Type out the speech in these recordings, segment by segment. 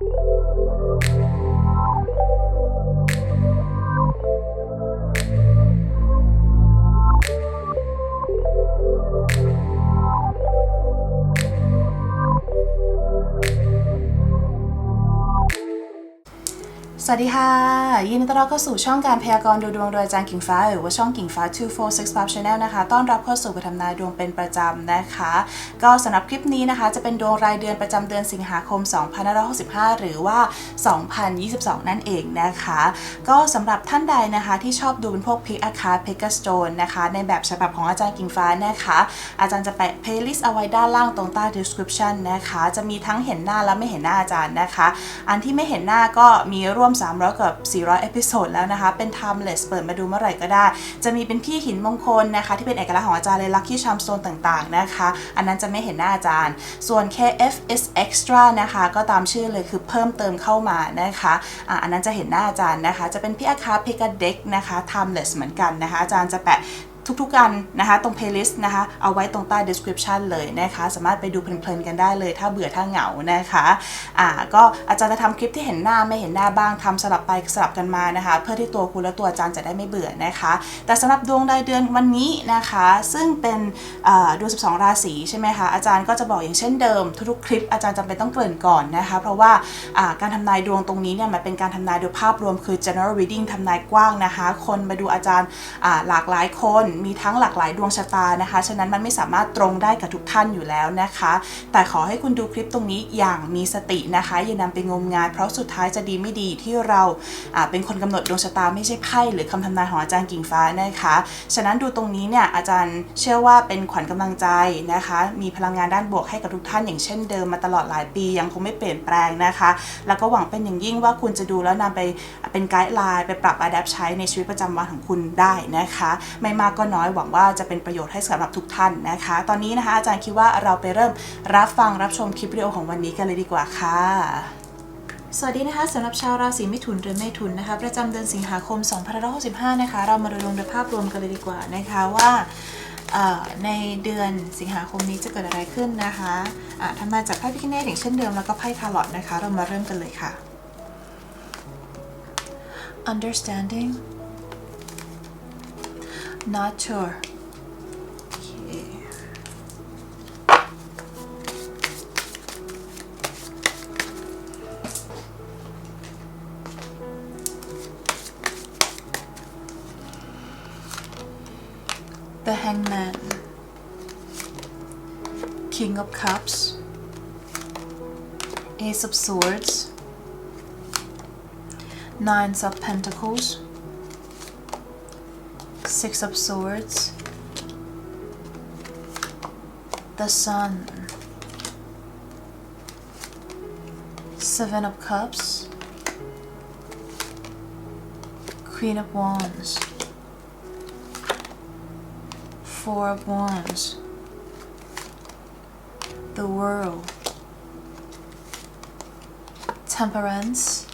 you สวัสดีค่ะ ยินดีต้อนรับเข้าสู่ช่องการพยากรณ์ดูดวงโดยอาจารย์กิ่งฟ้า หรือว่าช่องกิ่งฟ้า 246 Channel นะคะ ต้อนรับเข้าสู่การทำนายดวงเป็นประจำนะคะ ก็สำหรับคลิปนี้นะคะ จะเป็นดวงรายเดือนประจำเดือนสิงหาคม 2565 หรือว่า 2022 นั่นเองนะคะ ก็สำหรับท่านใดนะคะที่ชอบดูเป็นพวกพิกอาคาพิกสโตนนะคะ ในแบบฉบับของอาจารย์กิ่งฟ้านะคะ อาจารย์จะแปะ playlist เอาไว้ด้านล่างตรงใต้ description นะคะ จะมีทั้งเห็นหน้าและไม่เห็นหน้าอาจารย์นะคะ อันที่ไม่เห็นหน้าก็มีร่วม300กับ400เอพิโซดแล้วนะคะ เป็น timeless เปิดมาดูเมื่อไหร่ก็ได้ จะมีเป็นพี่หินมงคลนะคะ ที่เป็นเอกลักษณ์ของอาจารย์เลย lucky charm stone ต่างๆนะคะ อันนั้นจะไม่เห็นหน้าอาจารย์ ส่วน KFS extra นะคะ ก็ตามชื่อเลยคือเพิ่มเติมเข้ามานะคะอะอันนั้นจะเห็นหน้าอาจารย์นะคะ จะเป็นพี่อาคาเพกาเด็กนะคะ timeless เหมือนกันนะคะ อาจารย์จะแปะ ทุกๆกันนะคะตรง playlist นะคะเอาไว้ตรงใต้ description เลยนะคะสามารถไปดูเพลินๆกันได้เลย ถ้าเบื่อถ้าเหงานะคะอ่าก็อาจารย์จะทำคลิปที่เห็นหน้าไม่เห็นหน้าบ้างทำสลับไปสลับกันมานะคะ เพื่อที่ตัวคุณและตัวอาจารย์จะได้ไม่เบื่อนะคะ แต่สำหรับดวงรายเดือนวันนี้นะคะ ซึ่งเป็นดวง 12 ราศีใช่ไหมคะอาจารย์ก็จะบอกอย่างเช่นเดิม ทุกๆคลิปอาจารย์จำเป็นต้องเกริ่นก่อนนะคะ เพราะว่าการทำนายดวงตรงนี้เนี่ยมันเป็นการทำนายโดยภาพรวมคือ general reading ทำนายกว้างนะคะ คนมาดูอาจารย์หลากหลายคนมีทั้งหลากหลายดวงชะตานะคะ ฉะนั้นมันไม่สามารถตรงได้กับทุกท่านอยู่แล้วนะคะ แต่ขอให้คุณดูคลิปตรงนี้อย่างมีสตินะคะ อย่านำไปงมงายเพราะสุดท้ายจะดีไม่ดีที่เราเป็นคนกำหนดดวงชะตาไม่ใช่ไพ่หรือคำทำนายของอาจารย์กิ่งฟ้านะคะ ฉะนั้นดูตรงนี้เนี่ยอาจารย์เชื่อว่าเป็นขวัญกำลังใจนะคะ มีพลังงานด้านบวกให้กับทุกท่านอย่างเช่นเดิมมาตลอดหลายปียังคงไม่เปลี่ยนแปลงนะคะ แล้วก็หวังเป็นอย่างยิ่งว่าคุณจะดูแล้วนำไปเป็นไกด์ไลน์ไปปรับอัดแอปใช้ในชีวิตประจำวันของคุณได้นะคะ ไม่มากก็็น้อยหวังว่าจะเป็นประโยชน์ให้สำหรับทุกท่านนะคะ ตอนนี้นะคะอาจารย์คิดว่าเราไปเริ่มรับฟังรับชมคลิปวิดีโอของวันนี้กันเลยดีกว่าค่ะสวัสดีนะคะสำหรับชาวราศีมิถุนหรือเมถุนนะคะประจำเดือนสิงหาคม2565นะคะเรามาดูดวงโดยภาพรวมกันเลยดีกว่านะคะว่าในเดือนสิงหาคมนี้จะเกิดอะไรขึ้นนะคะะทำมาจากไพ่พิคเนตอย่างเช่นเดิมแล้วก็ไพ่ทาร์ลอตนะคะ เรามาเริ่มกันเลยค่ะ understanding not sure. The Hangman, King of Cups, Ace of Swords, Nines of Pentacles, Six of Swords, the Sun, Seven of Cups, Queen of Wands, Four of Wands, the World, Temperance,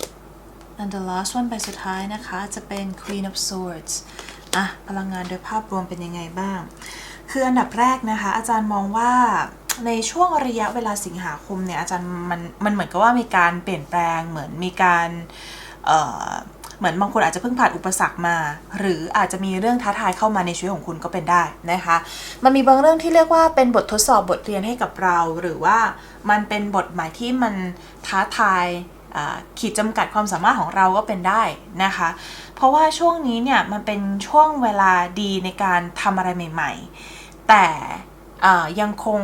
and the last one ใบสุดท้ายนะคะ จะเป็น Queen of Swords อะพลังงานโดยภาพรวมเป็นยังไงบ้าง คืออันดับแรกนะคะ อาจารย์มองว่าในช่วงระยะเวลาสิงหาคมเนี่ยอาจารย์มันมันเหมือนกับว่ามีการเปลี่ยนแปลงเหมือนมีการเอ่อเหมือนบางคนอาจจะเพิ่งผ่านอุปสรรคมา หรืออาจจะมีเรื่องท้าทายเข้ามาในชีวิตของคุณก็เป็นได้นะคะ มันมีบางเรื่องที่เรียกว่าเป็นบททดสอบบทเรียนให้กับเรา หรือว่ามันเป็นบทหมายที่มันท้าทาย ขีดจำกัดความสามารถของเราก็เป็นได้นะคะ เพราะว่าช่วงนี้เนี่ยมันเป็นช่วงเวลาดีในการทำอะไรใหม่ ๆ แต่ ยังคง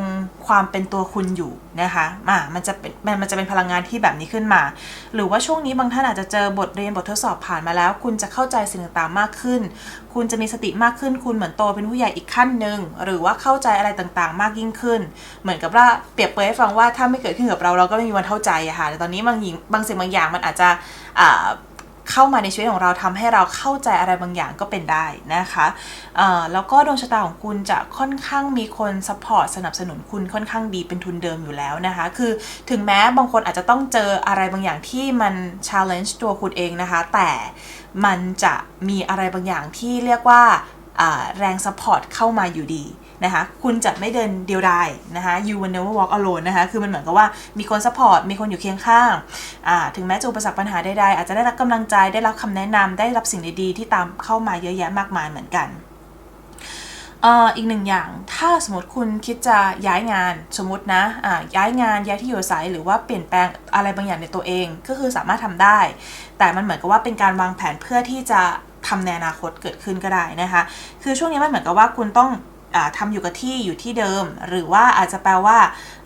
ความเป็นตัวคุณอยู่นะคะอ่ามันจะเป็นมันจะเป็นพลังงานที่แบบนี้ขึ้นมา หรือว่าช่วงนี้บางท่านอาจจะเจอบทเรียนบททดสอบผ่านมาแล้ว คุณจะเข้าใจสิ่งต่างๆมากขึ้น คุณจะมีสติมากขึ้น คุณเหมือนโตเป็นผู้ใหญ่อีกขั้นหนึ่งหรือว่าเข้าใจอะไรต่างๆ มากยิ่งขึ้น เหมือนกับว่าเปรียบเปรยให้ฟังว่าถ้าไม่เกิดขึ้นกับเราเราก็ไม่มีวันเข้าใจอะค่ะแต่ตอนนี้บางอย่างบางสิ่งบางอย่างมันอาจจะ เข้ามาในชีวิตของเราทำให้เราเข้าใจอะไรบางอย่างก็เป็นได้นะคะแล้วก็ดวงชะตาของคุณจะค่อนข้างมีคนซัพพอร์ตสนับสนุนคุณค่อนข้างดีเป็นทุนเดิมอยู่แล้วนะคะ คือถึงแม้บางคนอาจจะต้องเจออะไรบางอย่างที่มัน challenge ตัวคุณเองนะคะ แต่มันจะมีอะไรบางอย่างที่เรียกว่า แรงซัพพอร์ตเข้ามาอยู่ดีนะคะคุณจะไม่เดินเดียวดายนะคะ you will never walk alone นะคะคือมันเหมือนกับว่ามีคน support มีคนอยู่เคียงข้างาถึงแม้จะอุปสรรคปัญหาใดๆอาจจะได้รับกำลังใจได้รับคำแนะนำได้รับสิ่งดีๆที่ตามเข้ามาเยอะแยะมากมายเหมือนกันอีกหนึ่งอย่างถ้าสมมติคุณคิดจะย้ายงานสมมตินะอ่าย้ายงานย้ายที่อยู่อาศัยหรือว่าเปลี่ยนแปลงอะไรบางอย่างในตัวเอง ก็คือสามารถทำได้ แต่มันเหมือนกับว่าเป็นการวางแผนเพื่อที่จะ ทำในอนาคตเกิดขึ้นก็ได้นะคะ คือช่วงนี้มันเหมือนกับว่าคุณต้องอาทำอยู่กับที่อยู่ที่เดิม หรือว่าอาจจะแปลว่า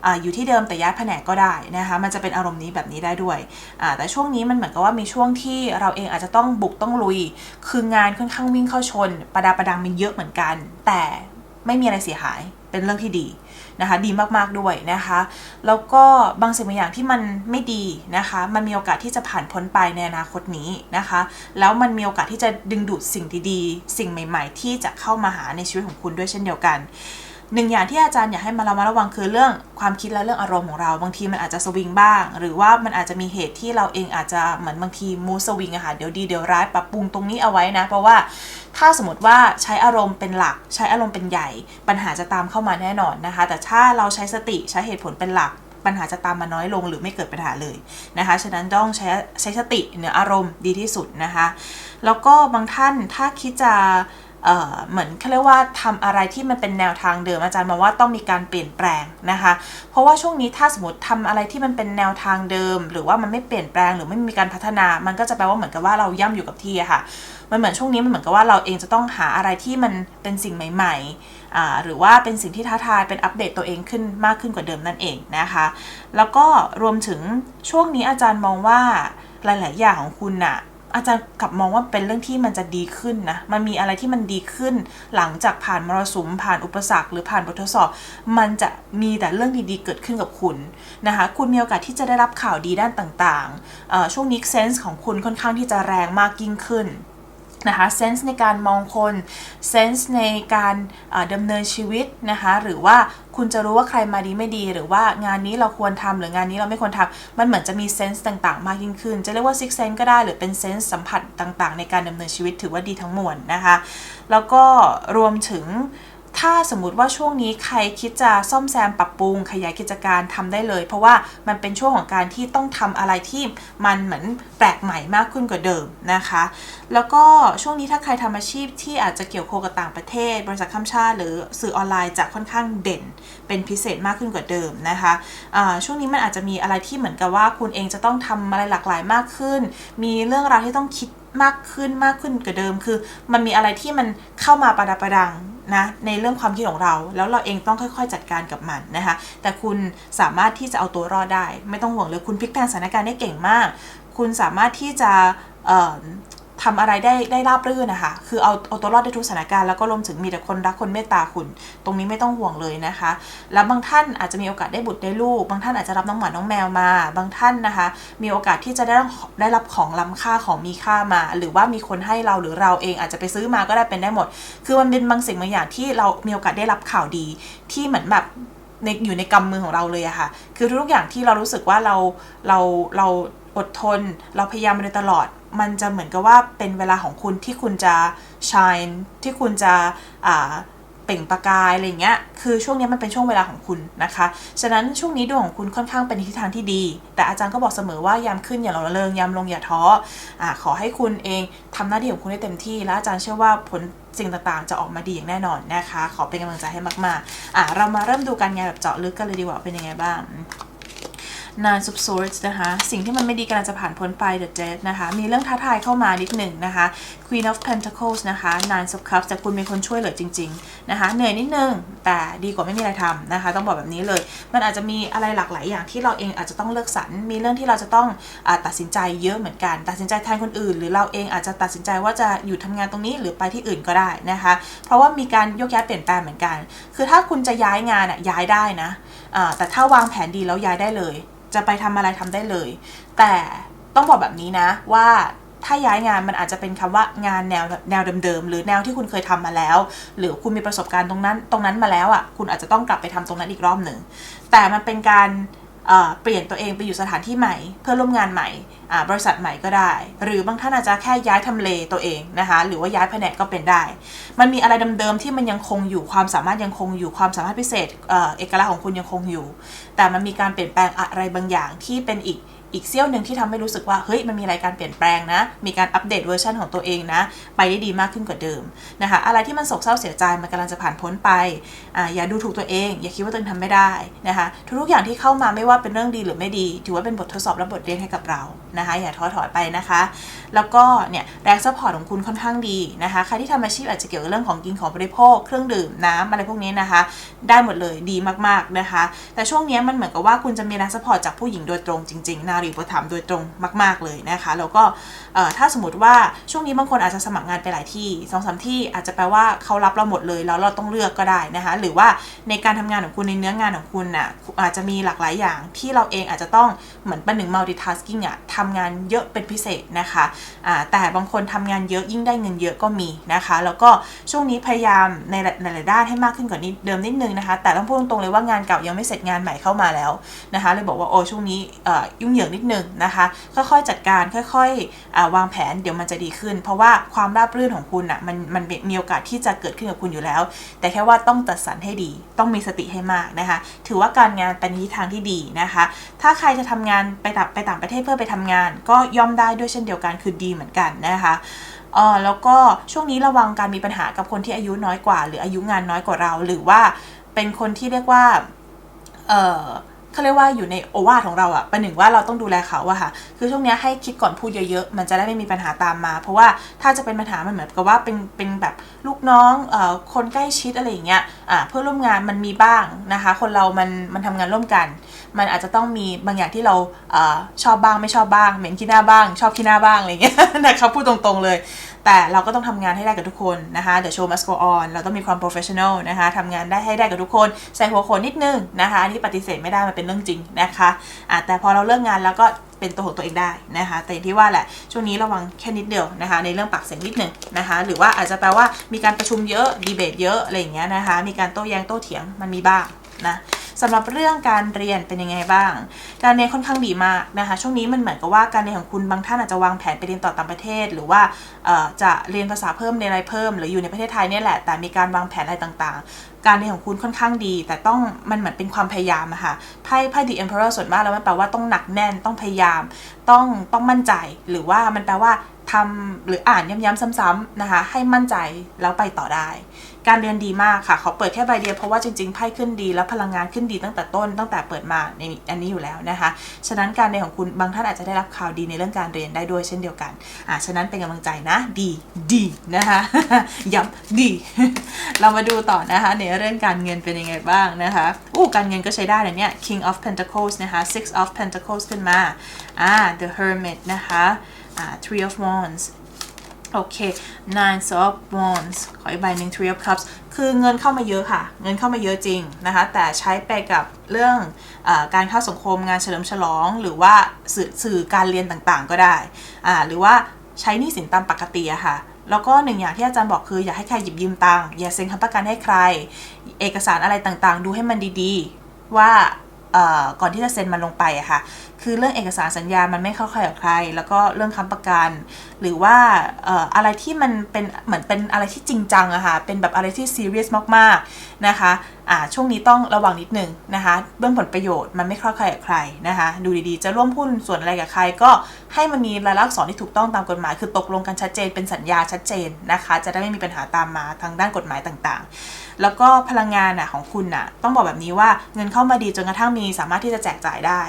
ออยู่ที่เดิมแต่ย้ายแผนกก็ได้นะคะมันจะเป็นอารมณ์นี้แบบนี้ได้ด้วย แต่ช่วงนี้มันเหมือนกับว่ามีช่วงที่เราเองอาจจะต้องบุกต้องลุย คืองานค่อนข้างวิ่งเข้าชน ประดาประดังมีเยอะเหมือนกัน แต่ไม่มีอะไรเสียหายเป็นเรื่องที่ดี นะคะดีมากๆด้วยนะคะ แล้วก็บางสิ่งบางอย่างที่มันไม่ดีนะคะ มันมีโอกาสที่จะผ่านพ้นไปในอนาคตนี้นะคะ แล้วมันมีโอกาสที่จะดึงดูดสิ่งดีๆ สิ่งใหม่ ๆ ที่จะเข้ามาหาในชีวิตของคุณด้วยเช่นเดียวกัน หนึ่งอย่างที่อาจารย์อยากให้มาเรามาระวังคือเรื่องความคิดและเรื่องอารมณ์ของเรา บางทีมันอาจจะสวิงบ้าง หรือว่ามันอาจจะมีเหตุที่เราเองอาจจะเหมือนบางทีมูสวิงอะค่ะเดี๋ยวดีเดี๋ยวร้ายปรับปรุงตรงนี้เอาไว้นะ เพราะว่าถ้าสมมติว่าใช้อารมณ์เป็นหลัก ใช้อารมณ์เป็นใหญ่ ปัญหาจะตามเข้ามาแน่นอนนะคะ แต่ถ้าเราใช้สติใช้เหตุผลเป็นหลักปัญหาจะตามมาน้อยลงหรือไม่เกิดปัญหาเลยนะคะ ฉะนั้นต้องใช้ใช้สติเหนืออารมณ์ดีที่สุดนะคะ แล้วก็บางท่านถ้าคิดจะ เหมือนเขาเรียกว่าทำอะไรที่มันเป็นแนวทางเดิมอาจารย์มองว่าต้องมีการเปลี่ยนแปลงนะคะ เพราะว่าช่วงนี้ถ้าสมมติทำอะไรที่มันเป็นแนวทางเดิม หรือว่ามันไม่เปลี่ยนแปลงหรือไม่มีการพัฒนา มันก็จะแปลว่าเหมือนกับว่าเราย่ำอยู่กับที่ค่ะ มันเหมือนช่วงนี้มันเหมือนกับว่าเราเองจะต้องหาอะไรที่มันเป็นสิ่งใหม่ ๆ หรือว่าเป็นสิ่งที่ท้าทายเป็นอัปเดตตัวเองขึ้นมากขึ้นกว่าเดิมนั่นเองนะคะ แล้วก็รวมถึงช่วงนี้อาจารย์มองว่าหลาย ๆ อย่างของคุณน่ะ อาจารย์กลับมองว่าเป็นเรื่องที่มันจะดีขึ้นนะ มันมีอะไรที่มันดีขึ้น หลังจากผ่านมรสุมผ่านอุปสรรค หรือผ่านบททดสอบ มันจะมีแต่เรื่องดีๆเกิดขึ้นกับคุณนะคะ คุณมีโอกาสที่จะได้รับข่าวดีด้านต่างๆช่วงนี้เซนส์ของคุณค่อนข้างที่จะแรงมากยิ่งขึ้น นะคะเซนส์ในการมองคนเซนส์ในการเอ่อดำเนินชีวิตนะคะหรือว่าคุณจะรู้ว่าใครมาดีไม่ดี หรือว่างานนี้เราควรทำหรืองานนี้เราไม่ควรทำมันเหมือนจะมีเซนส์ต่างๆ มากยิ่งขึ้น จะเรียกว่าซิกเซนก็ได้หรือเป็นเซนส์สัมผัสต่างๆ ในการดำเนินชีวิตถือว่าดีทั้งมวลนะคะ แล้วก็รวมถึง ถ้าสมมติว่าช่วงนี้ใครคิดจะซ่อมแซมปรับปรุงขยายกิจการทำได้เลย เพราะว่ามันเป็นช่วงของการที่ต้องทำอะไรที่มันเหมือนแปลกใหม่มากขึ้นกว่าเดิมนะคะ แล้วก็ช่วงนี้ถ้าใครทำอาชีพที่อาจจะเกี่ยวโคกับต่างประเทศ บริษัทข้ามชาติ หรือสื่อออนไลน์จะค่อนข้างเด่น เป็นพิเศษมากขึ้นกว่าเดิมนะคะอ่าช่วงนี้มันอาจจะมีอะไรที่เหมือนกับว่าคุณเองจะต้องทำอะไรหลากหลายมากขึ้น มีเรื่องราวที่ต้องคิดมากขึ้นมากขึ้นกว่าเดิม คือ มันมีอะไรที่มันเข้ามาประดับประดัง นะในเรื่องความคิดของเรา แล้วเราเองต้องค่อยๆ จัดการกับมันนะคะแต่คุณสามารถที่จะเอาตัวรอดได้ ไม่ต้องห่วงเลยคุณพลิกแปลงสถานการณ์ได้เก่งมาก คุณสามารถที่จะ ทำอะไรได้ได้ราบรื่นนะคะ คือเอาเอาตัวรอดได้ทุกสถานการณ์แล้วก็รวมถึงมีแต่คนรักคนเมตตาคุณ ตรงนี้ไม่ต้องห่วงเลยนะคะ แล้วบางท่านอาจจะมีโอกาสได้บุตรได้ลูก บางท่านอาจจะรับน้องหมาน้องแมวมา บางท่านนะคะ มีโอกาสที่จะได้รับได้รับของล้ำค่าของมีค่ามา หรือว่ามีคนให้เราหรือเราเองอาจจะไปซื้อมาก็ได้เป็นได้หมด คือมันเป็นบางสิ่งบางอย่างที่เรามีโอกาสได้รับข่าวดีที่เหมือนแบบในอยู่ในกำมือของเราเลยอะค่ะ คือทุกอย่างที่เรารู้สึกว่าเราเราเราอดทน เราพยายามมาโดยตลอด มันจะเหมือนกับว่าเป็นเวลาของคุณที่คุณจะ shine ที่คุณจะอ่าเปล่งประกายอะไรเงี้ย คือช่วงนี้มันเป็นช่วงเวลาของคุณนะคะ ฉะนั้นช่วงนี้ดวงของคุณค่อนข้างเป็นทิศทางที่ดี แต่อาจารย์ก็บอกเสมอว่ายามขึ้นอย่าหลงระเริงยามลงอย่าท้ออ่าขอให้คุณเองทำหน้าที่ของคุณได้เต็มที่ และอาจารย์เชื่อว่าผลสิ่งต่างๆ จะออกมาดีอย่างแน่นอนนะคะ ขอเป็นกำลังใจให้มากๆอ่าเรามาเริ่มดูการงานแบบเจาะลึกกันเลยดีกว่าเป็นยังไงบ้าง Nine of Swords นะคะ สิ่งที่มันไม่ดีกำลังจะผ่านพ้นไป The Death นะคะ มีเรื่องท้าทายเข้ามานิดหนึ่งนะคะ Queen of Pentacles นะคะ Nine of Cups แต่คุณเป็นคนช่วยเหลือจริง ๆ นะคะ เหนื่อยนิดนึง แต่ดีกว่าไม่มีอะไรทำนะคะ ต้องบอกแบบนี้เลย มันอาจจะมีอะไรหลากหลายอย่างที่เราเองอาจจะต้องเลือกสรร มีเรื่องที่เราจะต้องอตัดสินใจเยอะเหมือนกัน ตัดสินใจแทนคนอื่น หรือเราเองอาจจะตัดสินใจว่าจะอยู่ทำงานตรงนี้หรือไปที่อื่นก็ได้นะคะ เพราะว่ามีการยกย้ายเปลี่ยนแปลงเหมือนกัน คือถ้าคุณจะย้ายงานอะย้ายได้นะอ่าแต่ถ้าวางแผนดีแล้วย้ายได้เลย จะไปทำอะไรทำได้เลย แต่ต้องบอกแบบนี้นะว่า ถ้าย้ายงานมันอาจจะเป็นคำว่างานแนวแนวเดิมๆหรือแนวที่คุณเคยทำมาแล้ว หรือคุณมีประสบการณ์ตรงนั้น ตรงนั้นมาแล้วอะคุณอาจจะต้องกลับไปทำตรงนั้นอีกรอบหนึ่งแต่มันเป็นการเปลี่ยนตัวเองไปอยู่สถานที่ใหม่ เพื่อร่วมงานใหม่บริษัทใหม่ก็ได้ หรือบางท่านอาจจะแค่ย้ายทำเลตัวเองนะคะหรือว่าย้ายแผนกก็เป็นได้ มันมีอะไรเดิมๆที่มันยังคงอยู่ความสามารถยังคงอยู่ความสามารถพิเศษเอกลักษณ์ของคุณยังคงอยู่ แต่มันมีการเปลี่ยนแปลงอะไรบางอย่างที่เป็นอีก อีกเซี่ยวหนึ่งที่ทำให้รู้สึกว่าเฮ้ยมันมีอะไรการเปลี่ยนแปลงนะ มีการอัปเดตเวอร์ชันของตัวเองนะ ไปได้ดีมากขึ้นกว่าเดิมนะคะอะไรที่มันโศกเศร้าเสียใจมันกำลังจะผ่านพ้นไปอ่าอย่าดูถูกตัวเอง อย่าคิดว่าตัวเองทำไม่ได้นะคะทุกๆอย่างที่เข้ามาไม่ว่าเป็นเรื่องดีหรือไม่ดี ถือว่าเป็นบททดสอบและบทเรียนให้กับเรานะคะอย่าท้อถอยไปนะคะ แล้วก็เนี่ยแรงซัพพอร์ตของคุณค่อนข้างดีนะคะใครที่ทำอาชีพอาจจะเกี่ยวกับเรื่องของกินของบริโภค เครื่องดื่มน้ำอะไรพวกนี้นะคะ ได้หมดเลยดีมากๆนะคะ แต่ช่วงนี้มันเหมือนกับว่าคุณจะมีแรงซัพพอร์ตจากผู้หญิงโดยตรงจริงๆนารีอุปถัมภ์โดยตรงมาก ๆ เลยนะคะ แล้วก็ถ้าสมมติว่าช่วงนี้บางคนอาจจะสมัครงานไปหลายที่สองสามที่อาจจะแปลว่าเขารับเราหมดเลยแล้วเราต้องเลือกก็ได้นะคะ หรือว่าในการทำงานของคุณในเนื้องานของคุณน่ะอาจจะมีหลากหลายอย่างที่เราเองอาจจะต้องเหมือนเป็นหนึ่ง multitasking อะทำงานเยอะเป็นพิเศษนะคะอ่าแต่บางคนทำงานเยอะยิ่งได้เงินเยอะก็มีนะคะ แล้วก็ช่วงนี้พยายามในหลายๆด้านให้มากขึ้นกว่านี้เดิมนิดนึงนะคะ แต่ต้องพูดตรงๆเลยว่างานเก่ายังไม่เสร็จงานใหม่เข้ามาแล้วนะคะเลยบอกว่าโอ้ช่วงนี้ยุ่งเหยิงนิดนึงนะคะ ค่อยๆจัดการค่อยๆวางแผนเดี๋ยวมันจะดีขึ้น เพราะว่าความราบรื่นของคุณอะมันมันมีโอกาสที่จะเกิดขึ้นกับคุณอยู่แล้ว แต่แค่ว่าต้องจัดสรรให้ดี ต้องมีสติให้มากนะคะ ถือว่าการงานเป็นทิศทางที่ดีนะคะ ถ้าใครจะทำงานไปต่างไปต่างประเทศเพื่อไปทำงาน ก็ย่อมได้ด้วยเช่นเดียวกันคือดีเหมือนกันนะคะเออแล้วก็ช่วงนี้ระวังการมีปัญหากับคนที่อายุน้อยกว่า หรืออายุงานน้อยกว่าเรา หรือว่าเป็นคนที่เรียกว่าเออ เขาเรียกว่าอยู่ในโอวาทของเราอะประหนึ่งว่าเราต้องดูแลเขาอะค่ะ คือช่วงนี้ให้คิดก่อนพูดเยอะๆ มันจะได้ไม่มีปัญหาตามมา เพราะว่าถ้าจะเป็นปัญหามันเหมือนกับว่าเป็นเป็นแบบลูกน้องเอ่อคนใกล้ชิดอะไรอย่างเงี้ยอ่าเพื่อร่วมงานมันมีบ้างนะคะ คนเรามันมันทำงานร่วมกัน มันอาจจะต้องมีบางอย่างที่เราเออชอบบ้างไม่ชอบบ้างเหม็นขี้หน้าบ้าง ชอบขี้หน้าบ้างอะไรเงี้ยนะคะพูดตรงๆเลย แต่เราก็ต้องทำงานให้ได้กับทุกคนนะคะ The show must go on เราต้องมีความ professional นะคะทำงานได้ให้ได้กับทุกคน ใส่หัวโขนนิดนึงนะคะอันนี้ปฏิเสธไม่ได้มันเป็นเรื่องจริงนะคะะแต่พอเราเลิกงานแล้วก็เป็นตัวของตัวเองได้นะคะ แต่อย่างที่ว่าแหละช่วงนี้ระวังแค่นิดเดียวนะคะ ในเรื่องปากเสียงนิดนึงนะคะ หรือว่าอาจจะแปลว่ามีการประชุมเยอะดีเบตเยอะอะไรอย่างเงี้ยนะคะ มีการโต้แย้งโต้เถียงมันมีบ้างนะ สำหรับเรื่องการเรียนเป็นยังไงบ้าง การเรียนค่อนข้างดีมากนะคะ ช่วงนี้มันเหมือนกับว่าการเรียนของคุณบางท่านอาจจะวางแผนไปเรียนต่อต่างประเทศ หรือว่าจะเรียนภาษาเพิ่มเรียนอะไรเพิ่ม หรืออยู่ในประเทศไทยเนี่ยแหละ แต่มีการวางแผนอะไรต่างๆ การเรียนของคุณค่อนข้างดี แต่ต้องมันเหมือนเป็นความพยายามอะค่ะไพ่ไพ่ The Emperor ส่วนมากแล้วมันแปลว่าต้องหนักแน่นต้องพยายาม ต้องต้องมั่นใจ หรือว่ามันแปลว่าทำหรืออ่านย้ำๆซ้ำๆนะคะ ให้มั่นใจแล้วไปต่อได้ การเรียนดีมากค่ะเขาเปิดแค่ใบเดียวเพราะว่าจริงๆไพ่ขึ้นดี แล้วพลังงานขึ้นดีตั้งแต่ต้นตั้งแต่เปิดมาในอันนี้อยู่แล้วนะคะ ฉะนั้นการเรียนของคุณบางท่านอาจจะได้รับข่าวดีในเรื่องการเรียนได้ด้วยเช่นเดียวกันอ่าฉะนั้นเป็นกำลังใจนะ ดีดีนะคะย้ำดี เรามาดูต่อนะคะ ในเรื่องการเงินเป็นยังไงบ้างนะคะอู้การเงินก็ใช้ได้เลยเนี่ย King of Pentacles นะคะ Six of Pentacles ขึ้นมาอ่า The Hermit นะคะ Three of Wands โอเค nine of wands ขออีกใบหนึ่ง three of cups คือเงินเข้ามาเยอะค่ะ เงินเข้ามาเยอะจริงนะคะ แต่ใช้ไปกับเรื่องอการเข้าสังคมงานเฉลิมฉลอง หรือว่าสื่อสื่อการเรียนต่างๆ ก็ได้ หรือว่าใช้นี้สินตามปกติอะค่ะ แล้วก็หนึ่งอย่างที่อาจารย์บอกคืออย่าให้ใครหยิบยืมตังค์ อย่าเซ็นค้ำประกันให้ใคร เอกสารอะไรต่างๆ ดูให้มันดีๆ ว่าก่อนที่จะเซ็นมันลงไปอะค่ะ คือเรื่องเอกสารสัญญา มันไม่เข้าใครกับใคร แล้วก็เรื่องค้ำประกัน หรือว่าอะไรที่มันเป็นเหมือนเป็นอะไรที่จริงจังอะค่ะ เป็นแบบอะไรที่ซีเรียสมากๆนะคะอ่าช่วงนี้ต้องระวังนิดนึงนะคะ เรื่องผลประโยชน์มันไม่เข้าใครกับใครนะคะ ดูดีๆ จะร่วมหุ้นส่วนอะไรกับใคร ก็ให้มันมีรายลักษณ์อักษรที่ถูกต้องตามกฎหมาย คือตกลงกันชัดเจน เป็นสัญญาชัดเจนนะคะ จะได้ไม่มีปัญหาตามมาทางด้านกฎหมายต่างๆ แล้วก็พลังงานน่ะของคุณน่ะต้องบอกแบบนี้ว่าเงินเข้ามาดีจนกระทั่งมีสามารถที่จะแจกจ่ายได้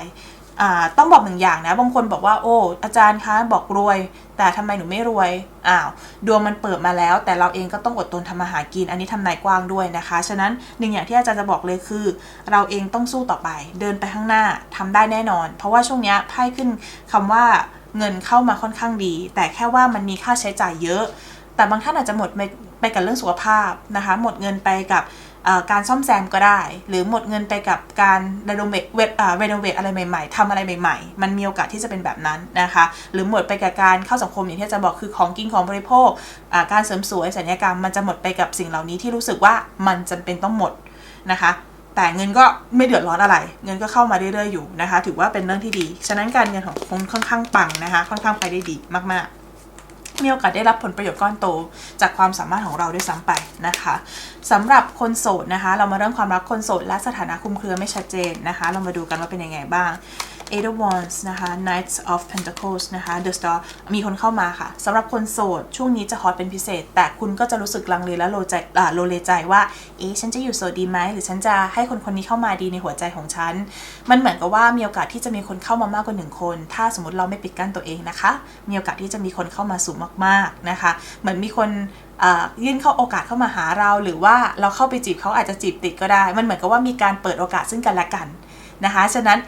ต้องบอกหนึ่งอย่างนะบางคนบอกว่าโอ้อาจารย์คะบอกรวย แต่ทำไมหนูไม่รวยอ้าวดวงมันเปิดมาแล้ว แต่เราเองก็ต้องอดทนทำมาหากิน อันนี้ทำนายกว้างด้วยนะคะ ฉะนั้นหนึ่งอย่างที่อาจารย์จะบอกเลยคือ เราเองต้องสู้ต่อไป เดินไปข้างหน้าทำได้แน่นอน เพราะว่าช่วงนี้ไพ่ขึ้นคำว่าเงินเข้ามาค่อนข้างดี แต่แค่ว่ามันมีค่าใช้จ่ายเยอะ แต่บางท่านอาจจะหมดไปไปกับเรื่องสุขภาพนะคะ หมดเงินไปกับ การซ่อมแซมก็ได้ หรือหมดเงินไปกับการรีโนเวทเวทอ่ารีโนเวทอะไรใหม่ๆทำอะไรใหม่ๆ มันมีโอกาสที่จะเป็นแบบนั้นนะคะ หรือหมดไปกับการเข้าสังคมอย่างที่อาจะบอกคือของกินของบริโภค การเสริมสวยสัญญกรรมมันจะหมดไปกับสิ่งเหล่านี้ที่รู้สึกว่ามันจำเป็นต้องหมดนะคะ แต่เงินก็ไม่เดือดร้อนอะไร เงินก็เข้ามาเรื่อยๆอยู่นะคะ ถือว่าเป็นเรื่องที่ดี ฉะนั้นการเงินของคุณค่อนข้างปังนะคะ ค่อนข้างไปได้ดีมากๆ มีโอกาสได้รับผลประโยชน์ก้อนโต จากความสามารถของเราด้วยซ้ำไปนะคะสำหรับคนโสดนะคะ เรามาเริ่มความรักคนโสดและสถานะคลุมเครือไม่ชัดเจนนะคะ เรามาดูกันว่าเป็นยังไงบ้าง Eight of Wands นะคะ Knights of Pentacles นะคะ The Star มีคนเข้ามาค่ะสำหรับคนโสด ช่วงนี้จะฮอตเป็นพิเศษ แต่คุณก็จะรู้สึกลังเลและโลใจโลเลใจว่า เอ๊ะ ฉันจะอยู่โสดดีไหม หรือฉันจะให้คนคนนี้เข้ามาดีในหัวใจของฉัน มันเหมือนกับว่ามีโอกาสที่จะมีคนเข้ามามากกว่าหนึ่งคน ถ้าสมมติเราไม่ปิดกั้นตัวเองนะคะ มีโอกาสที่จะมีคนเข้ามาสูงมากๆนะคะ เหมือนมีคนยื่นเข้าโอกาสเข้ามาหาเรา หรือว่าเราเข้าไปจีบเขาอาจจะจีบติดก็ได้ มันเหมือนกับว่ามีการเปิดโอกาสซึ่งกันและกันนะคะ ฉะนั้น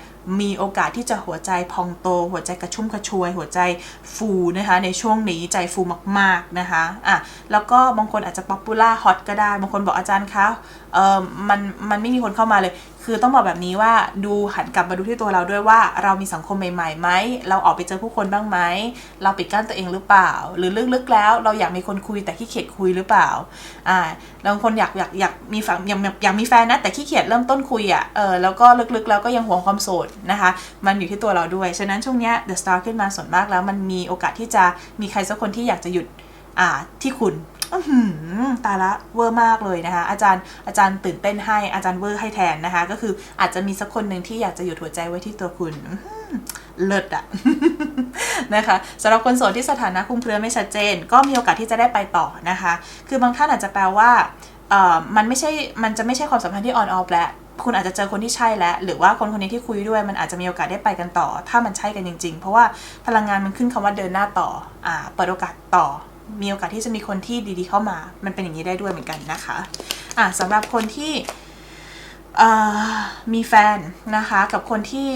มีโอกาสที่จะหัวใจพองโต หัวใจกระชุ่มกระชวย หัวใจฟูนะคะในช่วงนี้ใจฟูมากๆนะคะอะแล้วก็บางคนอาจจะป๊อปปูล่าฮอตก็ได้ บางคนบอกอาจารย์คะเออมันมันไม่มีคนเข้ามาเลย คือต้องบอกแบบนี้ว่าดูหันกลับมาดูที่ตัวเราด้วยว่า เรามีสังคมใหม่ๆไหมเราออกไปเจอผู้คนบ้างไหมเราปิดกั้นตัวเองหรือเปล่า หรือลึกๆแล้ว เราอยากมีคนคุยแต่ขี้เกียจคุยหรือเปล่าอ่าบางคนอยากอยากอยากมีฝังอยากอยากมีแฟนนะแต่ขี้เกียจเริ่มต้นคุยอะ่ะเออแล้วก็ลึกๆแล้วก็ยังหวงความโสดนะคะ มันอยู่ที่ตัวเราด้วยฉะนั้นช่วงเนี้ย The Star ขึ้นมาส่วนมากแล้ว มันมีโอกาสที่จะมีใครสักคนที่อยากจะหยุดอ่าที่คุณ ตายละเวอร์มากเลยนะคะ อาจารย์อาจารย์ตื่นเต้นให้อาจารย์เวอร์ให้แทนนะคะ ก็คืออาจจะมีสักคนหนึ่งที่อยากจะหยุดหัวใจไว้ที่ตัวคุณเลิศอะนะคะสำหรับคนโสดที่สถานะคลุมเครือไม่ชัดเจน ก็มีโอกาสที่จะได้ไปต่อนะคะ คือบางท่านอาจจะแปลว่าเอ่อมันไม่ใช่มันจะไม่ใช่ความสัมพันธ์ที่ออนออฟแล้วคุณอาจจะเจอคนที่ใช่แล้ว หรือว่าคนคนนี้ที่คุยด้วยมันอาจจะมีโอกาสได้ไปกันต่อ ถ้ามันใช่กันจริง ๆ เพราะว่าพลังงานมันขึ้นคำว่าเดินหน้าต่ออ่าเปิดโอกาสต่อ มีโอกาสที่จะมีคนที่ดีๆเข้ามา มันเป็นอย่างนี้ได้ด้วยเหมือนกันนะคะอ่าสำหรับคนที่มีแฟนนะคะกับคนที่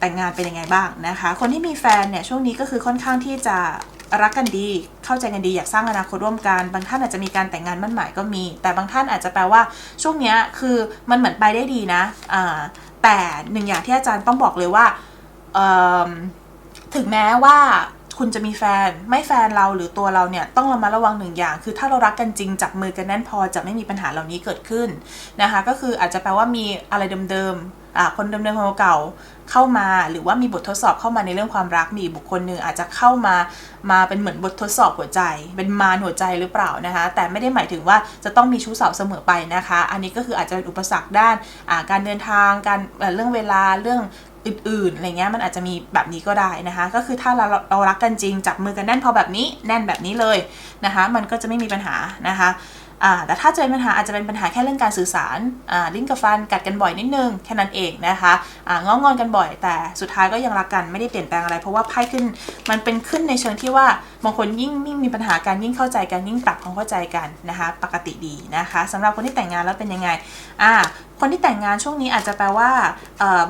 แต่งงานเป็นยังไงบ้างนะคะ คนที่มีแฟนเนี่ยช่วงนี้ก็คือค่อนข้างที่จะรักกันดี เข้าใจกันดีอยากสร้างอนาคตร่วมกัน บางท่านอาจจะมีการแต่งงานมั่นหมายก็มี แต่บางท่านอาจจะแปลว่าช่วงนี้คือมันเหมือนไปได้ดีนะอ่าแต่หนึ่งอย่างที่อาจารย์ต้องบอกเลยว่าถึงแม้ว่า คุณจะมีแฟนไม่แฟนเราหรือตัวเราเนี่ยต้องระมัดระวังหนึ่งอย่าง คือถ้าเรารักกันจริงจับมือกันแน่นพอจะไม่มีปัญหาเหล่านี้เกิดขึ้นนะคะก็คืออาจจะแปลว่ามีอะไรเดิมๆคนเดิมๆคนเก่าเข้ามาหรือว่ามีบททดสอบเข้ามาในเรื่องความรักมีบุคคลหนึ่งอาจจะเข้ามามาเป็นเหมือนบททดสอบหัวใจ เป็นมารหัวใจหรือเปล่านะคะ แต่ไม่ได้หมายถึงว่าจะต้องมีชู้สาวเสมอไปนะคะ อันนี้ก็คืออาจจะเป็นอุปสรรคด้านการเดินทางการเรื่องเวลาเรื่อง อื่นๆอะไรเงี้ยมันอาจจะมีแบบนี้ก็ได้นะคะ ก็คือถ้าเราเรารักกันจริงจับมือกันแน่นพอแบบนี้แน่นแบบนี้เลยนะคะ มันก็จะไม่มีปัญหานะคะแต่ถ้าเจอปัญหาอาจจะเป็นปัญหาแค่เรื่องการสื่อสารลิ้นกับฟันกัดกันบ่อยนิดนึงแค่นั้นเองนะคะอ่างองอนกันบ่อย แต่สุดท้ายก็ยังรักกันไม่ได้เปลี่ยนแปลงอะไรเพราะว่าไพ่ขึ้นมันเป็นขึ้นในเชิงที่ว่าบางคนยิ่งยิ่งมีปัญหากันยิ่งเข้าใจกันยิ่งปรับความเข้าใจกันนะคะ ปกติดีนะคะสำหรับคนที่แต่งงานแล้วเป็นยังไงอ่า คนที่แต่งงานช่วงนี้อาจจะแปลว่า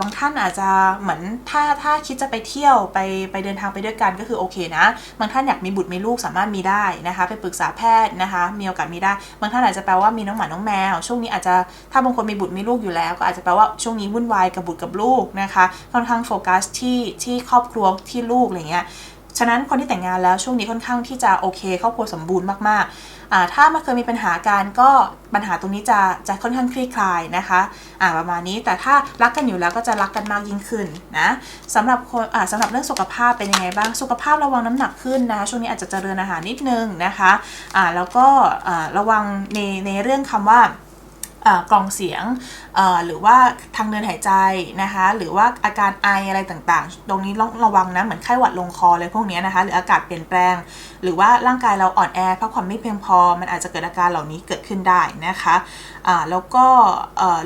บางท่านอาจจะเหมือนถ้าถ้าคิดจะไปเที่ยวไปไปเดินทางไปด้วยกันก็คือโอเคนะ บางท่านอยากมีบุตรมีลูกสามารถมีได้นะคะ ไปปรึกษาแพทย์นะคะ มีโอกาสมีได้ บางท่านอาจจะแปลว่ามีน้องหมาน้องแมว ช่วงนี้อาจจะถ้าบางคนมีบุตรมีลูกอยู่แล้ว ก็อาจจะแปลว่าช่วงนี้วุ่นวายกับบุตรกับลูกนะคะค่อนข้างโฟกัสที่ที่ครอบครัวที่ลูกอะไรเงี้ย ฉะนั้นคนที่แต่งงานแล้วช่วงนี้ค่อนข้างที่จะโอเคครอบครัวสมบูรณ์มากๆอ่าถ้ามาเคยมีปัญหาการก็ปัญหาตรงนี้จะจะค่อนข้างคลี่คลายนะคะอ่าประมาณนี้แต่ถ้ารักกันอยู่แล้วก็จะรักกันมากยิ่งขึ้นนะสำหรับคนอ่าสำหรับเรื่องสุขภาพเป็นยังไงบ้างสุขภาพระวังน้ำหนักขึ้นนะคะช่วงนี้อาจจะเจริญอาหารนิดนึงนะคะอ่าแล้วก็อ่าระวังในในเรื่องคำว่าอ่า กล่องเสียงหรือว่าทางเดินหายใจนะคะหรือว่าอาการไออะไรต่างๆ ตรงนี้ต้องระวังนะเหมือนไข้หวัดลงคออะไรพวกนี้นะคะหรืออากาศเปลี่ยนแปลง หรือว่าร่างกายเราอ่อนแอพักผ่อนไม่เพียงพอ มันอาจจะเกิดอาการเหล่านี้เกิดขึ้นได้นะคะะแล้วก็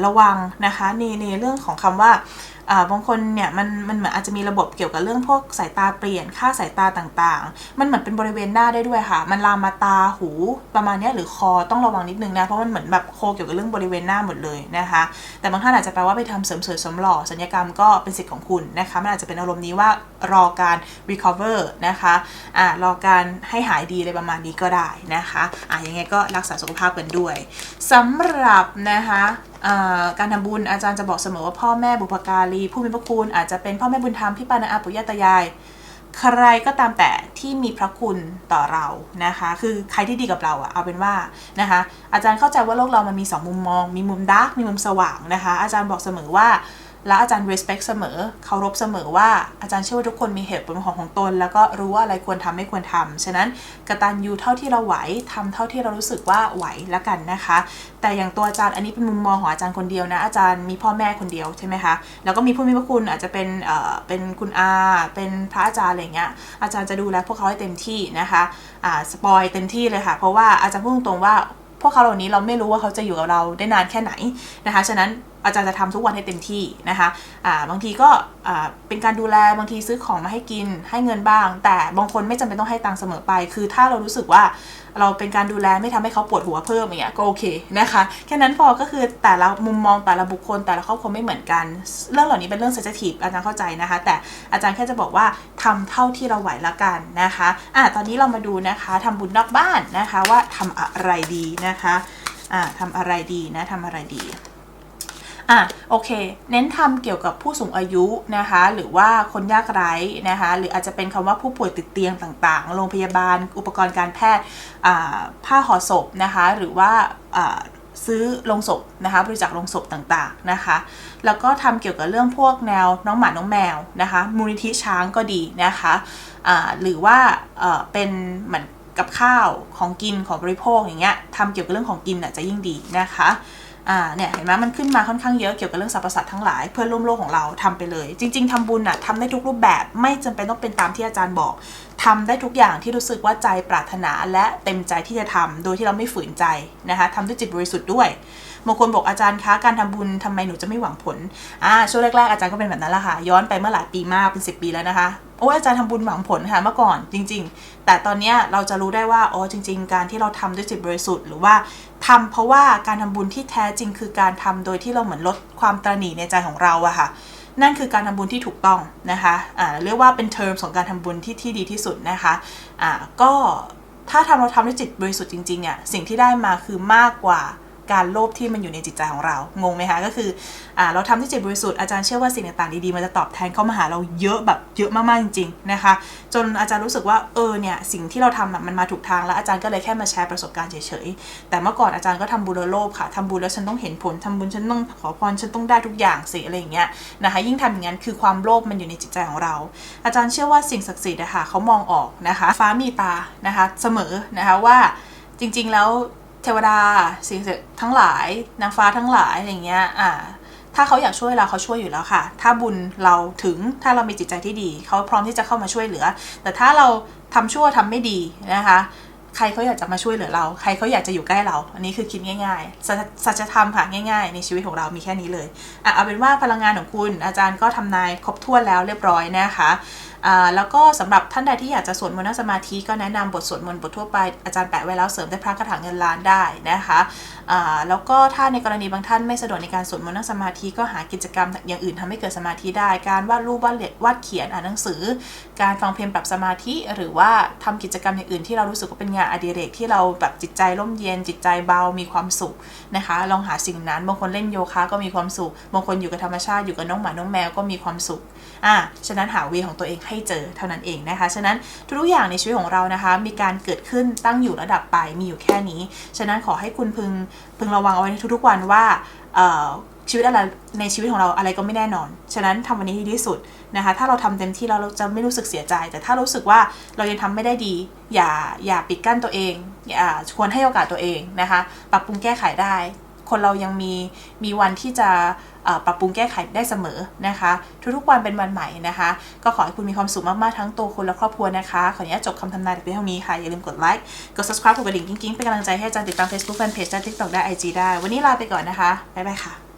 ระวังนะคะในในเรื่องของคำว่าอ่า บางคนเนี่ยมันมันเหมือนอาจจะมีระบบเกี่ยวกับเรื่องพวกสายตาเปลี่ยนค่าสายตาต่างๆ มันเหมือนเป็นบริเวณหน้าได้ด้วยค่ะ มันลามมาตาหูประมาณนี้หรือคอต้องระวังนิดนึงนะเพราะมันเหมือนแบบโคเกี่ยวกับเรื่องบริเวณหน้าหมดเลยนะคะ แต่บางท่านอาจจะแปลว่าไปทำเสริมสวยเสริมหล่อสัญญกรรมก็เป็นสิทธิ์ของคุณนะคะมันอาจจะเป็นอารมณ์นี้ว่ารอการ recover นะคะอ่ารอการให้หายดีอะไรประมาณนี้ก็ได้นะคะอะยังไงก็รักษาสุขภาพกันด้วยสำหรับนะคะ การทำบุญอาจารย์จะบอกเสมอว่าพ่อแม่บุพการีผู้มีพระคุณอาจจะเป็นพ่อแม่บุญธรรมพี่ปานาอาปุยตายาย ใครก็ตามแต่ที่มีพระคุณต่อเรานะคะ คือใครที่ดีกับเราอะเอาเป็นว่านะคะ อาจารย์เข้าใจว่าโลกเรามันมีสองมุมมอง มีมุมดาร์กมีมุมสว่างนะคะ อาจารย์บอกเสมอว่า และอาจารย์ respect เสมอเคารพเสมอว่าอาจารย์เชื่อว่าทุกคนมีเหตุผลของของตน แล้วก็รู้ว่าอะไรควรทำไม่ควรทำฉะนั้นกระตัญญูเท่าที่เราไหวทำเท่าที่เรารู้สึกว่าไหวแล้วกันนะคะ แต่อย่างตัวอาจารย์อันนี้เป็นมุมมองของอาจารย์คนเดียวนะอาจารย์มีพ่อแม่คนเดียวใช่ไหมคะแล้วก็มีผู้มีพระคุณอาจจะเป็นเอ่อเป็นคุณอาเป็นพระอาจารย์อะไรเงี้ยอาจารย์จะดูแลพวกเขาให้เต็มที่นะคะอ่าสปอยเต็มที่เลยค่ะ เพราะว่าอาจารย์พูดตรงๆว่า พวกเขาเหล่านี้เราไม่รู้ว่าเขาจะอยู่กับเราได้นานแค่ไหนนะคะ ฉะนั้นอาจารย์จะทำทุกวันให้เต็มที่นะคะะบางทีก็เป็นการดูแล บางทีซื้อของมาให้กิน ให้เงินบ้าง แต่บางคนไม่จำเป็นต้องให้ตังค์เสมอไป คือถ้าเรารู้สึกว่าเราเป็นการดูแลไม่ทำให้เขาปวดหัวเพิ่มอย่างเงี้ยก็โอเคนะคะแค่นั้นพอก็คือแต่ละมุมมองแต่ละบุคคล แต่ละครอบครัวไม่เหมือนกัน เรื่องเหล่านี้เป็นเรื่องเซนซิทีฟอาจารย์เข้าใจนะคะ แต่อาจารย์แค่จะบอกว่าทำเท่าที่เราไหวละกันนะคะอะตอนนี้เรามาดูนะคะทำบุญนอกบ้านนะคะว่าทำอะไรดีนะคะอ่าทำอะไรดีนะทำอะไรดี อะโอเค เน้นทำเกี่ยวกับผู้สูงอายุนะคะ หรือว่าคนยากไร้นะคะ หรืออาจจะเป็นคำว่าผู้ป่วยติดเตียงต่างๆ โรงพยาบาล อุปกรณ์การแพทย์ผ้าห่อศพนะคะ หรือว่าซื้อลงศพนะคะบริจาคลงศพต่างๆนะคะ แล้วก็ทำเกี่ยวกับเรื่องพวกแนวน้องหมา น้องแมวนะคะ มูลนิธิช้างก็ดีนะคะอ่าหรือว่าเอ่อเป็นเหมือนกับข้าวของกินของบริโภคอย่างเงี้ยทำเกี่ยวกับเรื่องของกินอะจะยิ่งดีนะคะ อ่าเนี่ยเห็นไหมมันขึ้นมาค่อนข้างเยอะเกี่ยวกับเรื่องสรรพสัตว์ทั้งหลายเพื่อนร่วมโลกของเราทำไปเลย จริง ๆทำบุญอะทำได้ทุกรูปแบบไม่จำเป็นต้องเป็นตามที่อาจารย์บอกทำได้ทุกอย่างที่รู้สึกว่าใจปรารถนาและเต็มใจที่จะทำโดยที่เราไม่ฝืนใจนะคะทำด้วยจิตบริสุทธิ์ด้วยบางคนบอกอาจารย์คะการทำบุญทำไมหนูจะไม่หวังผลอ่าช่วงแรกๆอาจารย์ก็เป็นแบบนั้นแหละค่ะ ย้อนไปเมื่อหลายปีมากเป็น 10 ปีแล้วนะคะโอ้อาจารย์ทำบุญหวังผลค่ะเมื่อก่อนจริง ๆ แต่ตอนนี้เราจะรู้ได้ว่าอ๋อจริง ๆ การที่เราทำด้วยจิตบริสุทธิ์หรือว่าทำเพราะว่าการทำบุญที่แท้จริงคือการทำโดยที่เราเหมือนลดความตระหนี่ในใจของเราอะค่ะนั่นคือการทำบุญที่ถูกต้องนะคะอ่าเรียกว่าเป็นเทอมของการทำบุญที่ที่ดีที่สุดนะคะอ่าก็ถ้าทำเราทำด้วยจิตบริสุทธิ์จริงๆเนี่ยสิ่งที่ได้มาคือมากกว่า การโลภที่มันอยู่ในจิตใจของเรา งงไหมคะ ก็คืออเราทำด้วยจิตบริสุทธิ์อาจารย์เชื่อว่าสิ่งต่างๆดีๆมันจะตอบแทนเข้ามาหาเราเยอะแบบเยอะมากๆจริงๆนะคะ จนอาจารย์รู้สึกว่าเออเนี่ยสิ่งที่เราทำมันมาถูกทางแล้วอาจารย์ก็เลยแค่มาแชร์ประสบการณ์เฉยๆ แต่เมื่อก่อนอาจารย์ก็ทำบุญโลภค่ะทำบุญแล้วฉันต้องเห็นผลทำบุญฉันต้องขอพรฉันต้องได้ทุกอย่างสิอะไรอย่างเงี้ยนะคะ ยิ่งทำอย่างนั้นคือความโลภมันอยู่ในจิตใจของเรา อาจารย์เชื่อว่าสิ่งศักดิ์สิทธิ์อะค่ะเขามองออกนะคะ ฟ้ามีตานะคะเสมอนะคะว่าจริงๆแล้ว เทวดาสิ่งศักดิ์ทั้งหลายนางฟ้าทั้งหลายอะไรอย่างเงี้ยอ่าถ้าเขาอยากช่วยเราเขาช่วยอยู่แล้วค่ะ ถ้าบุญเราถึงถ้าเรามีจิตใจที่ดี เขาพร้อมที่จะเข้ามาช่วยเหลือ แต่ถ้าเราทำชั่วทำไม่ดีนะคะ ใครเขาอยากจะมาช่วยเหลือเรา ใครเขาอยากจะอยู่ใกล้เรา อันนี้คือคิดง่ายๆ สัจธรรมค่ะง่าย ๆ ในชีวิตของเรามีแค่นี้เลยอะเอาเป็นว่าพลังงานของคุณอาจารย์ก็ทำนายครบถ้วนแล้วเรียบร้อยนะคะอ่าแล้วก็สำหรับท่านใดที่อยากจะสวดมนต์สมาธิก็แนะนำบทสวดมนต์บททั่วไปอาจารย์แปะไว้แล้วเสริมได้พระคาถาเงินล้านได้นะคะอ่าแล้วก็ถ้าในกรณีบางท่านไม่สะดวกในการสวดมนต์สมาธิก็หากิจกรรมอย่างอื่นทำให้เกิดสมาธิได้ การวาดรูปวาดเหล็กวาดเขียนอ่านหนังสือ การฟังเพลงปรับสมาธิหรือว่าทำกิจกรรมอย่างอื่นที่เรารู้สึกว่าเป็นงานอดิเรกที่เราแบบจิตใจร่มเย็น จิตใจเบามีความสุขนะคะ ลองหาสิ่งนั้นบางคนเล่นโยคะก็มีความสุขบางคนอยู่กับธรรมชาติอยู่กับน้องหมาน้องแมวก็มีความสุขอะฉะนั้นหาเวของตัวเองให้เจอเท่านั้นเองนะคะฉะนั้นทุกๆอย่างในชีวิตของเรานะคะ มีการเกิดขึ้นตั้งอยู่ระดับไปมีอยู่แค่นี้ ฉะนั้นขอให้คุณพึงพึงระวังเอาไว้ในทุกๆวันว่าชีวิตอะไรในชีวิตของเราอะไรก็ไม่แน่นอน ฉะนั้นทำวันนี้ให้ดีที่สุด นะคะถ้าเราทำเต็มที่แล้วเราจะไม่รู้สึกเสียใจ แต่ถ้ารู้สึกว่าเรายังทำไม่ได้ดี อย่าอย่าปิดกั้นตัวเองอย่าควรให้โอกาสตัวเองนะคะปรับปรุงแก้ไขได้ คนเรายังมีมีวันที่จะปรับปรุงแก้ไขได้เสมอนะคะ ทุกๆวันเป็นวันใหม่นะคะ ก็ขอให้คุณมีความสุขมากๆทั้งตัวคุณและครอบครัวนะคะขออนุญาตจบคำทำนายเพียงเท่านี้ค่ะ อย่าลืมกดไลค์กด subscribe กดกระดิ่งกิ๊งๆเป็นกำลังใจให้อาจารย์ติดตาม Facebook Fanpage และ TikTok ได้ IG ได้ วันนี้ลาไปก่อนนะคะบ๊ายบายค่ะ